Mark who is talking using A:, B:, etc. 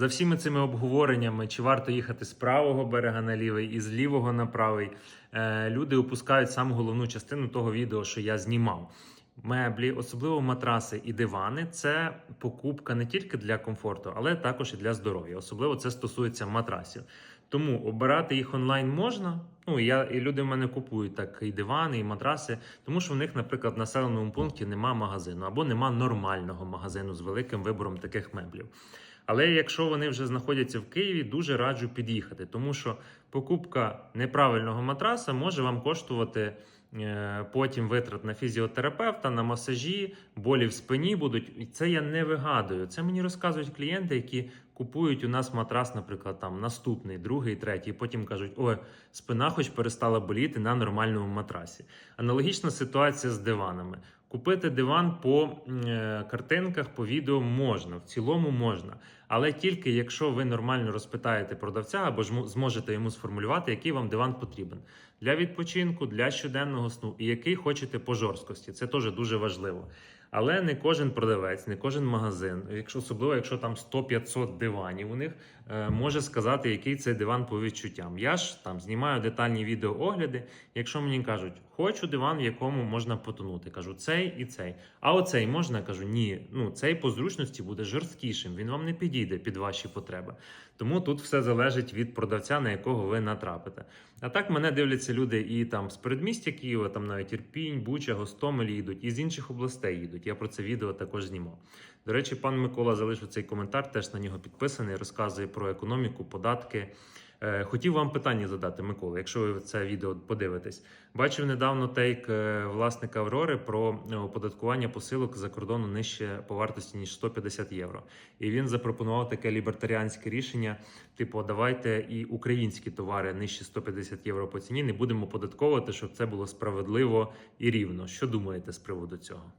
A: За всіми цими обговореннями, чи варто їхати з правого берега на лівий і з лівого на правий, е, люди опускають саму головну частину того відео, що я знімав. Меблі, особливо матраси і дивани, це покупка не тільки для комфорту, але також і для здоров'я. Особливо це стосується матрасів. Тому обирати їх онлайн можна. Ну я і люди в мене купують так і дивани, і матраси, тому що в них, наприклад, в населеному пункті нема магазину або нема нормального магазину з великим вибором таких меблів. Але якщо вони вже знаходяться в Києві, дуже раджу під'їхати, тому що покупка неправильного матраса може вам коштувати е, потім витрат на фізіотерапевта, на масажі, болі в спині будуть. І це я не вигадую. Це мені розказують клієнти, які купують у нас матрас, наприклад, там наступний, другий, третій. Потім кажуть, ой, спина хоч перестала боліти на нормальному матрасі. Аналогічна ситуація з диванами. Купити диван по е, картинках, по відео можна, в цілому можна. Але тільки якщо ви нормально розпитаєте продавця або ж зможете йому сформулювати, який вам диван потрібен для відпочинку, для щоденного сну і який хочете по жорсткості. Це теж дуже важливо. Але не кожен продавець, не кожен магазин, якщо особливо, якщо там 100-500 диванів у них, е, може сказати, який це диван по відчуттям. Я ж там знімаю детальні відеоогляди. Якщо мені кажуть, хочу диван, в якому можна потонути, кажу цей і цей. А оцей можна, кажу, ні. Ну цей по зручності буде жорсткішим. Він вам не підійде під ваші потреби. Тому тут все залежить від продавця, на якого ви натрапите. А так мене дивляться люди і там з передмістя Києва, там навіть Ірпінь, Буча, Гостомель їдуть, і з інших областей їдуть. Я про це відео також знімав. До речі, пан Микола залишив цей коментар, теж на нього підписаний, розказує про економіку, податки. Е, Хотів вам питання задати, Микола, якщо ви це відео подивитесь. Бачив недавно тейк е, власника Аврори про оподаткування посилок за кордону нижче по вартості ніж 150 євро. І він запропонував таке лібертаріанське рішення: типу, давайте і українські товари нижче 150 євро по ціні не будемо оподатковувати, щоб це було справедливо і рівно. Що думаєте з приводу цього?